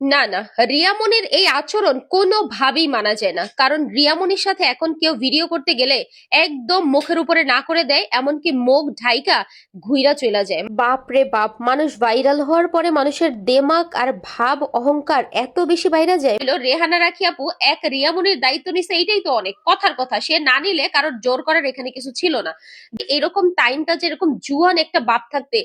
না না, রিয়ামনির এই আচরণ কোনোভাবেই মানা যায় না। কারণ রিয়ামনির সাথে এখন কেউ ভিডিও করতে গেলে একদম মুখের উপরে না করে দেয়, এমনকি মুখ ঢাইকা ঘুইরা চলে যায়। বাপ রে বাপ, মানুষ ভাইরাল হওয়ার পরে মানুষের দেমাগ আর ভাব অহংকার এত বেশি বাইরে যায়। রেহানা রাখি আপু, এক রিয়ামনির দায়িত্ব নিছে এইটাই তো অনেক। কথার কথা, সে না নিলে কারোর জোর করার এখানে কিছু ছিল না। এরকম টাইমটা যেরকম জুয়ান একটা বাপ থাকতে,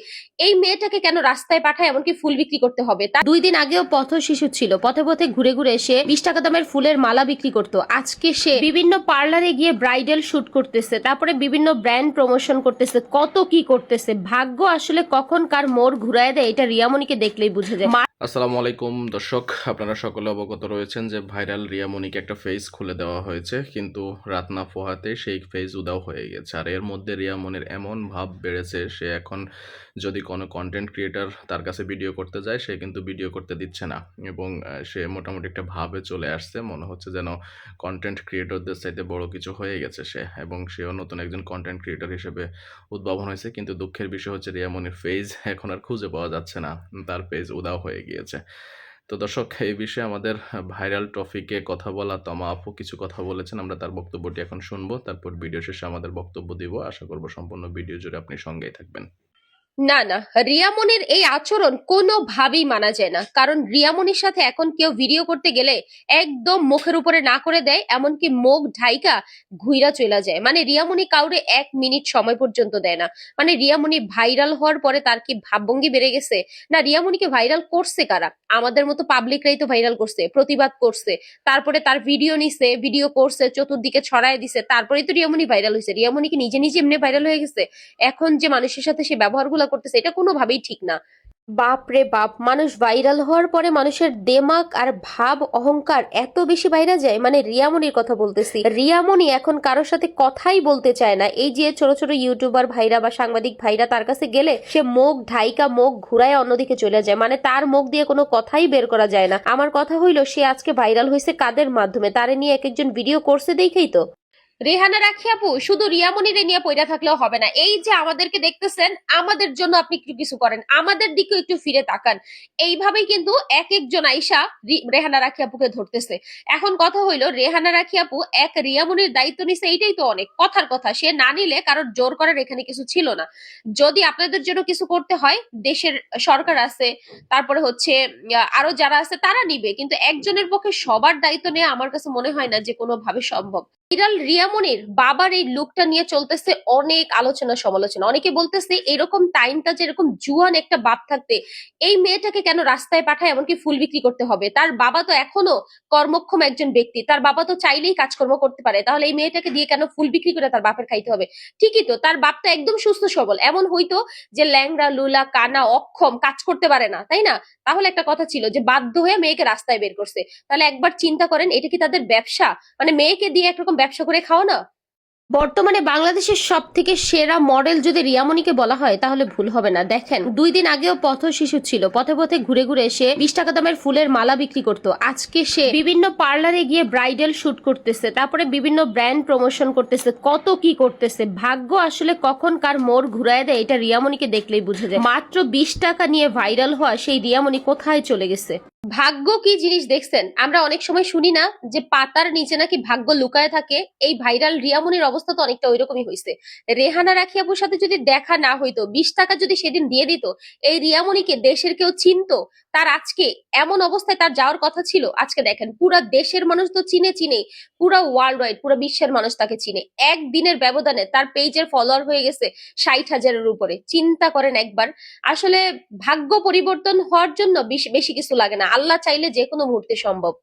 এই মেয়েটাকে কেন রাস্তায় পাঠায়, এমনকি ফুল বিক্রি করতে হবে? তা দুই দিন আগেও পথ শিশু ছিল। পথে পথে ঘুরে ঘুরে এসে বিশ টাকা দামের ফুলের মালা বিক্রি করতো। আজকে সে বিভিন্ন পার্লারে গিয়ে ব্রাইডাল শুট করতেছে, তারপরে বিভিন্ন ব্র্যান্ড প্রমোশন করতেছে, কত কি করতেছে। ভাগ্য আসলে কখন কার মোড় ঘুরায় দেয়, এটা রিয়ামণিকে দেখলেই বুঝে যায়। আসসালামু আলাইকুম দর্শক, আপনারা সকলে অবগত রয়েছেন যে ভাইরাল রিয়ামনিকে একটা ফেস খুলে দেওয়া হয়েছে, কিন্তু রাতনা ফোহাতে সেই ফেস উদাও হয়ে গেছে। আর এর মধ্যে রিয়ামনির এমন ভাব বেড়েছে, সে এখন যদি কোনো কন্টেন্ট ক্রিয়েটার তার কাছে ভিডিও করতে যায়, সে কিন্তু ভিডিও করতে দিচ্ছে না। এবং সে মোটামুটি একটা ভাবে চলে আসছে। মনে হচ্ছে যেন কন্টেন্ট ক্রিয়েটরদের চাইতে বড় কিছু হয়ে গেছে সে এবং সেও নতুন একজন কন্টেন্ট ক্রিয়েটর হিসেবে উদ্ভাবন হয়েছে। কিন্তু দুঃখের বিষয় হচ্ছে রিয়ামনির ফেজ এখন আর খুঁজে পাওয়া যাচ্ছে না। তার পেজ উদাও হয়ে গিয়েছে। তো দর্শক, এই বিষয়ে আমাদের ভাইরাল টপিকে কথা বলা তমা আপু কিছু কথা বলেছেন। আমরা তার বক্তব্যটি এখন শুনব। তারপর ভিডিও শেষে আমাদের বক্তব্য দিব। আশা করব সম্পূর্ণ ভিডিও জুড়ে আপনি সঙ্গেই থাকবেন। না না, রিয়ামনির এই আচরণ কোনোভাবেই মানা যায় না। কারণ রিয়ামনির সাথে এখন কেউ ভিডিও করতে গেলে একদম মুখের উপরে না করে দেয়, এমনকি মুখ ঢাইকা ঘুইরা চলে যায়। মানে রিয়ামনি কাউরে এক মিনিট সময় পর্যন্ত দেয় না। মানে রিয়ামনি ভাইরাল হওয়ার পরে তার কি ভাবভঙ্গি বেড়ে গেছে? না, রিয়ামনিকে ভাইরাল করছে কারা? আমাদের মতো পাবলিকরাই তো ভাইরাল করছে, প্রতিবাদ করছে। তারপরে তার ভিডিও নিছে ভিডিও করছে, চতুর্দিকে ছড়ায় দিছে, তারপরেই তো রিয়ামনি ভাইরাল হয়েছে রিয়ামনি কি নিজে নিজে এমনি ভাইরাল হয়ে গেছে? এখন যে মানুষের সাথে সে ব্যবহারগুলো করতেছে, এটা কোনোভাবেই ঠিক না। বাপ রে বাপ, মানুষ ভাইরাল হওয়ার পরে মানুষের দেমাগ আর ভাব অহংকার এত বেশি বাইরে যায় মানে রিয়ামনির কথা বলতেছি। রিয়ামনি এখন কারোর সাথে কথাই বলতে চায় না। এই যে ছোট ছোট ইউটিউবার ভাইরা বা সাংবাদিক ভাইরা তার কাছে গেলে সে মুখ ঢাইকা মুখ ঘুরায় অন্যদিকে চলে যায়। মানে তার মুখ দিয়ে কোনো কথাই বের করা যায় না। আমার কথা হইল, সে আজকে ভাইরাল হয়েছে কাদের মাধ্যমে? তারে নিয়ে এক একজন ভিডিও করছে দেখেই তো। রেহানা রাখি আপু, শুধু রিয়ামনিরে নিয়ে পয়রা থাকলেও হবে না। এই যে আমাদেরকে দেখতেছেন, আমাদের জন্য আপনি একটু কিছু করেন। আমাদের দিকে একটু ফিরে তাকান। এইভাবেই কিন্তু এক একজন আইসা রেহানা রাখি আপুকে ধরতেছে। এখন কথা হইল, রেহানা রাখি আপু এক রিয়ামনির দায়িত্ব নিছে, এইটাই তো অনেক। কথার কথা, সে না নিলে কারোর জোর করার এখানে কিছু ছিল না। যদি আপনাদের জন্য কিছু করতে হয়, দেশের সরকার আছে, তারপরে হচ্ছে আরও যারা আছে, তারা নিবে। কিন্তু একজনের পক্ষে সবার দায়িত্ব নেওয়া আমার কাছে মনে হয় না যে কোনো ভাবে সম্ভব। ভাইরাল রিয়ামনির বাবার এই লুকটা নিয়ে চলতেছে অনেক আলোচনা সমালোচনা। অনেকে বলতেছে এরকম টাইমটা যেরকম জুয়ান একটা বাপ থাকতে, এই মেয়েটাকে কেন রাস্তায় পাঠায় এমনকি ফুল বিক্রি করতে হবে? তার বাবা তো এখনও কর্মক্ষম একজন ব্যক্তি, তার বাবা তো চাইলেই কাজকর্ম করতে পারে, তাহলে এই মেয়েটাকে দিয়ে কেন ফুল বিক্রি করে তার বাপের খাইতে হবে? ঠিকই তো, তার বাপ তো একদম সুস্থ সবল। এমন হইতো যে ল্যাংরা লুলা, কানা, অক্ষম কাজ করতে পারে না, তাই না? তাহলে একটা কথা ছিল যে বাধ্য হয়ে মেয়েকে রাস্তায় বের করছে। তাহলে একবার চিন্তা করেন, এটা কি তাদের ব্যবসা? মানে মেয়েকে দিয়ে একরকম ব্যবসা করে খাও না? বর্তমানে বাংলাদেশের সব থেকে সেরা মডেল যদি রিয়ামণিকে বলা হয়, তাহলে ভুল হবে না। দেখেন, দুই দিন আগেও পথ শিশু ছিল। পথে পথে ঘুরে ঘুরে এসে বিশ টাকা দামের ফুলের মালা বিক্রি করতো। আজকে সে বিভিন্ন পার্লারে গিয়ে ব্রাইডাল শুট করতেছে, তারপরে বিভিন্ন ব্র্যান্ড প্রমোশন করতেছে, কত কি করতেছে। ভাগ্য আসলে কখন কার মোড় ঘুরায় দেয়, এটা রিয়ামণিকে দেখলেই বুঝে যায়। মাত্র বিশ টাকা নিয়ে ভাইরাল হওয়া সেই রিয়ামণি কোথায় চলে গেছে? ভাগ্য কি জিনিস দেখছেন? আমরা অনেক সময় শুনি না যে পাতার নিচে নাকি ভাগ্য লুকায় থাকে। এই ভাইরাল রিয়ামনির অবস্থা তো অনেকটা ওইরকমই হয়েছে রেহানা রাখি আপুর সাথে যদি দেখা না হইতো, বিশ টাকা যদি সেদিন দিয়ে দিত, এই রিয়ামনিকে দেশের কেউ চিনতো? তার আজকে এমন অবস্থায় তার যাওয়ার কথা ছিল? আজকে দেখেন, পুরা দেশের মানুষ তো চিনে চিনে, পুরা ওয়ার্ল্ড ওয়াইড পুরো বিশ্বের মানুষ তাকে চিনে। একদিনের ব্যবধানে তার পেজের ফলোয়ার হয়ে গেছে ষাট হাজারের উপরে। চিন্তা করেন একবার। আসলে ভাগ্য পরিবর্তন হওয়ার জন্য বেশি কিছু লাগে না। আল্লাহ চাইলে যে কোনো মুহূর্তে সম্ভব।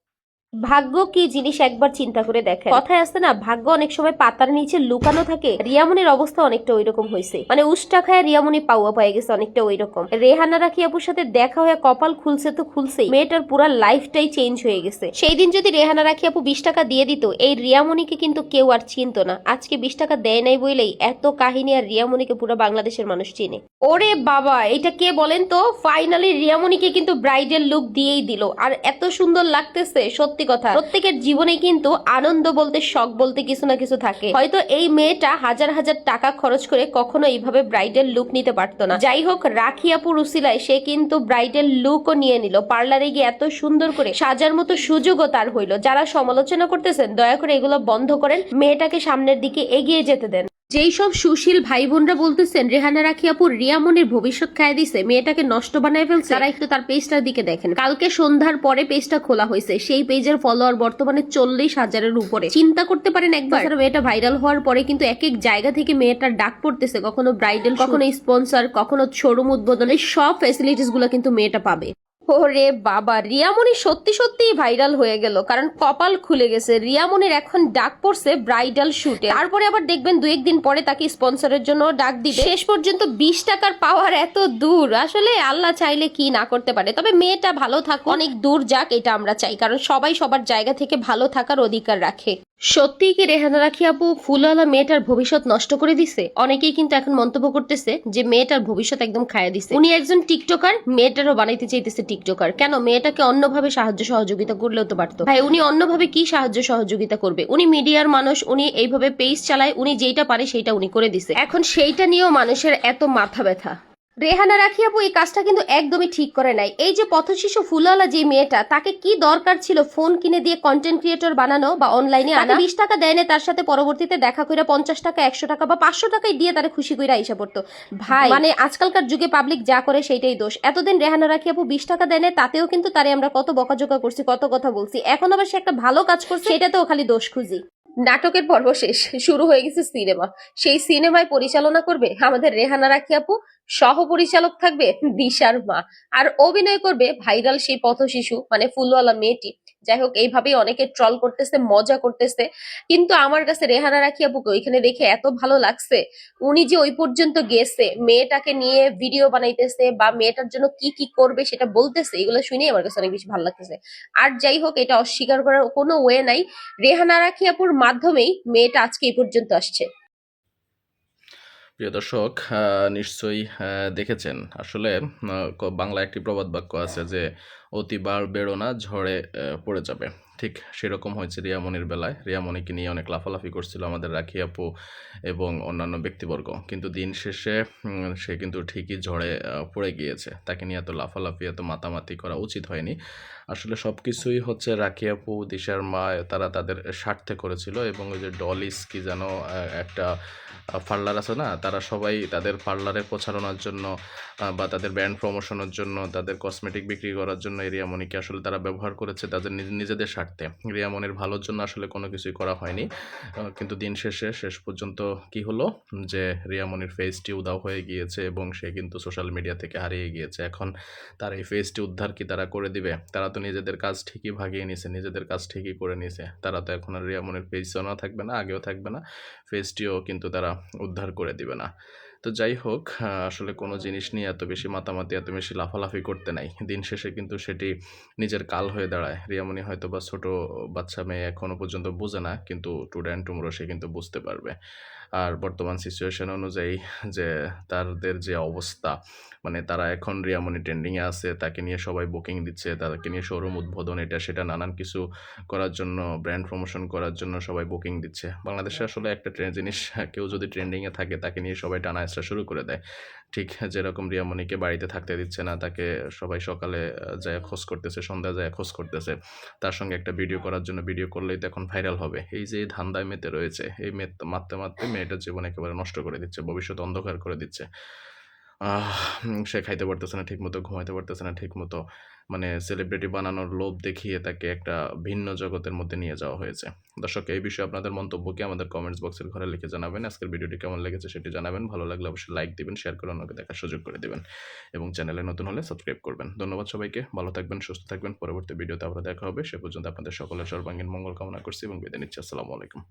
ভাগ্য কি জিনিস একবার চিন্তা করে দেখেন। কথায় আছে না, ভাগ্য অনেক সময় পাতার নিচে লুকানো থাকে। রিয়ামনির অবস্থা অনেকটা ওইরকম হয়েছে মানে উষ্টা খায় রিয়ামনি পাওয়া পায়ে গেছে অনেকটা ওইরকম। রেহানা রাখি আপুর সাথে দেখা হয়ে কপাল খুলছে তো খুলছেই। মেয়েটার পুরা লাইফটাই চেঞ্জ হয়ে গেছে। সেই দিন যদি রেহানা রাখি আপু বিশ টাকা দিয়ে দিত, এই রিয়ামনিকে কিন্তু কেউ আর চিনতো না। আজকে বিশ টাকা দেয় নাই বলেই এত কাহিনী আর রিয়ামনিকে পুরো বাংলাদেশের মানুষ চিনে। ওরে বাবা, এটা কে বলেন তো? ফাইনালি রিয়ামনিকে কিন্তু ব্রাইডাল লুক দিয়েই দিল। আর এত সুন্দর লাগতেছে, সত্যি সত্যি কথা। প্রত্যেকের জীবনে কিন্তু আনন্দ বলতে শখ বলতে কিছু না কিছু থাকে। হয়তো এই মেয়েটা হাজার হাজার টাকা খরচ করে কখনো এইভাবে ব্রাইডের লুক নিতে পারতো না। যাই হোক, রাখিয়াপুর উসিলায় সে কিন্তু ব্রাইডাল লুকও নিয়ে নিল। পার্লারে গিয়ে এত সুন্দর করে সাজার মতো সুযোগও তার হইল। যারা সমালোচনা করতেছেন, দয়া করে এগুলো বন্ধ করেন। মেয়েটাকে সামনের দিকে এগিয়ে যেতে দেন। যেই সব সুশীল ভাই বোনরা বলতেছেন রেহানা রাখিয়াপুর রিয়ামনির ভবিষ্যৎ খায় দিছে মেয়েটাকে নষ্ট বানায় ফেলছে। তারা একটু তার পেজটার দিকে দেখেন। কালকে সন্ধ্যার পরে পেজটা খোলা হয়েছে। সেই পেজের ফলোয়ার বর্তমানে চল্লিশ হাজারের উপরে। চিন্তা করতে পারেন একবার। মেয়েটা ভাইরাল হওয়ার পরে কিন্তু এক এক জায়গা থেকে মেয়েটার ডাক পড়তেছে। কখনো ব্রাইডাল কখনো স্পন্সর কখনো শোরুম উদ্বোধন এই সব ফ্যাসিলিটিসগুলো কিন্তু মেয়েটা পাবে। ওরে বাবা, রিয়ামণি সত্যি সত্যি ভাইরাল হয়ে গেল, কারণ কপাল খুলে গেছে। রিয়ামণির এখন ডাক পড়ছে ব্রাইডাল শুটে। তারপরে আবার দেখবেন দু একদিন পরে তাকে স্পন্সরের জন্য ডাক দিবে। শেষ পর্যন্ত বিশ টাকার পাওয়ার এত দূর, আসলে আল্লাহ চাইলে কি না করতে পারে। তবে মেয়েটা ভালো থাকুক, অনেক দূর যাক, এটা আমরা চাই, কারণ সবাই সবার জায়গা থেকে ভালো থাকার অধিকার রাখে। সত্যিই কি রেহানা রাখি আপু ফুলওয়ালা মেয়েটার ভবিষ্যৎ নষ্ট করে দিছে? অনেকেই কিন্তু এখন মন্তব্য করতেছে যে মেয়েটার ভবিষ্যৎ একদম খায়া দিছে। উনি একজন টিকটকার, মেয়েটারও বানাইতে চাইতেছে টিকটকার। কেন? মেয়েটাকে অন্যভাবে সাহায্য সহযোগিতা করলেও তো পারতো। ভাই, উনি অন্যভাবে কি সাহায্য সহযোগিতা করবে? উনি মিডিয়ার মানুষ, উনি এইভাবে পেজ চালায়, উনি যেইটা পারে সেইটা উনি করে দিছে। এখন সেইটা নিয়েও মানুষের এত মাথা ব্যথা। রেহানা রাখি আপু এই কাজটা কিন্তু একদমই ঠিক করে নাই। এই যে পথশিশু ফুলওয়ালা যে মেয়েটা তাকে কি দরকার ছিল ফোন কিনে দিয়ে কন্টেন্ট ক্রিয়েটর বানানো বা অনলাইনে আনা? বিশ টাকা দেয় না তার সাথে পরবর্তীতে দেখা কইরা পঞ্চাশ টাকা একশো টাকা বা পাঁচশো টাকাই দিয়ে তারা খুশি কইরা আইসা পড়তো। ভাই। মানে আজকালকার যুগে পাবলিক যা করে সেইটাই দোষ। এতদিন রেহানা রাখি আপু বিশ টাকা দেয় না তাতেও কিন্তু তারে আমরা কত বকাঝোকা করছি কত কথা বলছি। এখন আবার সে একটা ভালো কাজ করছে সেটাতেও খালি দোষ খুঁজি। নাটকের পর্ব শেষ। শুরু হয়ে গেছে সিনেমা। সেই সিনেমায় পরিচালনা করবে আমাদের রেহানা রাখি আপু সহ পরিচালক থাকবে দিশার মা। আর অভিনয় করবে ভাইরাল সেই পথ শিশু মানে ফুলওয়ালা মেয়েটি। যাই হোক এইভাবেই অনেকে ট্রল করতেছে, মজা করতেছে। কিন্তু আমার কাছে রেহানা রাখি আপুকে ওইখানে দেখে এত ভালো লাগছে। উনি যে ওই পর্যন্ত গেছে, মেয়েটাকে নিয়ে ভিডিও বানাইতেছে বা মেয়েটার জন্য কি কি করবে সেটা বলতেছে, এগুলো শুনে আমার কাছে অনেক বেশি ভালো লাগতেছে। আর যাই হোক এটা অস্বীকার করার কোনো ওয়ে নাই। রেহানা রাখি আপুর মাধ্যমেই মেয়েটা আজকে এই পর্যন্ত আসছে। প্রিয় দর্শক নিশ্চয়ই দেখেছেন। আসলে বাংলা একটি প্রবাদ বাক্য আছে যে অতি বার ঝড়ে পড়ে যাবে। ঠিক সেরকম হয়েছে রিয়ামণির বেলায়। রিয়ামণিকে নিয়ে অনেক লাফালাফি করছিল আমাদের রাখি আপু এবং অন্যান্য ব্যক্তিবর্গ। কিন্তু দিন শেষে সে কিন্তু ঠিকই ঝড়ে পড়ে গিয়েছে। তাকে নিয়ে এত লাফালাফি, এত মাতামাতি করা উচিত হয়নি। আসলে সব কিছুই হচ্ছে রাখি আপু, দিশার মা, তারা তাদের স্বার্থে করেছিল এবং ওই যে ডলিস কি যেন একটা পার্লার আছে না, তারা সবাই তাদের পার্লারের প্রচারণার জন্য বা তাদের ব্র্যান্ড প্রমোশনের জন্য, তাদের কসমেটিক বিক্রি করার জন্য এই রিয়ামণিকে আসলে তারা ব্যবহার করেছে তাদের নিজেদের স্বার্থে। রিয়ামণির ভালোর জন্য আসলে কোনো কিছুই করা হয়নি। কিন্তু দিন শেষে শেষ পর্যন্ত কি হলো? যে রিয়ামণির ফেসটি উদাও হয়ে গিয়েছে এবং সে কিন্তু সোশ্যাল মিডিয়া থেকে হারিয়ে গিয়েছে। এখন তার এই ফেসটি উদ্ধার কি তারা করে দিবে? তারা তো নিজেদের কাজ ঠিকই ভাগিয়ে নিছে, নিজেদের কাজ ঠিকই করে নিছে। তারা তো এখন আর রিয়ামণির পেজও থাকবে না, আগেও থাকবে না। ফেসটিও কিন্তু তারা উদ্ধার করে দিবে না। তো যাই হোক আসলে কোনো জিনিস নিয়ে এত বেশি মাতামাতি এত বেশি লাফালাফি করতে নাই। দিন শেষে কিন্তু সেটি নিজের কাল হয়ে দাঁড়ায়। রিয়ামণি হয়তো বা ছোটো বাচ্চা মেয়ে এখনও পর্যন্ত বোঝে না, কিন্তু টুডেন্ট টুমরো সে কিন্তু বুঝতে পারবে। আর বর্তমান সিচুয়েশন অনুযায়ী যে তাদের যে অবস্থা মানে তারা এখন রিয়ামনি ট্রেন্ডিংয়ে আছে তাকে নিয়ে সবাই বুকিং দিচ্ছে তাদেরকে নিয়ে শোরুম উদ্বোধন এটা সেটা নানান কিছু করার জন্য ব্র্যান্ড প্রমোশন করার জন্য সবাই বুকিং দিচ্ছে। বাংলাদেশে আসলে একটা ট্রেন জিনিস কেউ যদি ট্রেন্ডিংয়ে থাকে তাকে নিয়ে সবাই টানা আসা শুরু করে দেয়। ঠিক যেরকম রিয়া রিয়ামণিকে বাড়িতে থাকতে দিচ্ছে না, তাকে সবাই সকালে যায় খোঁজ করতেছে সন্ধ্যা যায় খোঁজ করতেছে। তার সঙ্গে একটা ভিডিও করার জন্য ভিডিও করলেই তো এখন ভাইরাল হবে। এই যে ধান্দায় মেতে রয়েছে, এই মারতে মারতে মেয়েটার জীবন একেবারে নষ্ট করে দিচ্ছে, ভবিষ্যৎ অন্ধকার করে দিচ্ছে। সে খাইতে পারতেছে না ঠিক মতো ঘুমাইতে পারতেছে না ঠিক মতো মানে সেলিব্রিটি বানানোর লোভ দেখিয়ে তাকে একটা ভিন্ন জগতের মধ্যে নিয়ে যাওয়া হয়েছে। দর্শক, এই বিষয়ে আপনাদের মন্তব্যকে আমাদের কমেন্টস বক্সের ঘরে লিখে জানাবেন। আজকের ভিডিওটি কেমন লেগেছে সেটি জানাবেন। ভালো লাগলে অবশ্যই লাইক দিবেন শেয়ার করে অন্যকে দেখার সুযোগ করে দিবেন। এবং চ্যানেলে নতুন হলে সাবস্ক্রাইব করবেন। ধন্যবাদ সবাইকে, ভালো থাকবেন, সুস্থ থাকবেন। পরবর্তী ভিডিওতে আবার দেখা হবে। সে পর্যন্ত আপনাদের সকলের সর্বাঙ্গীন মঙ্গল কামনা করছি এবং বিদায় নিচ্ছি। আসসালামু আলাইকুম।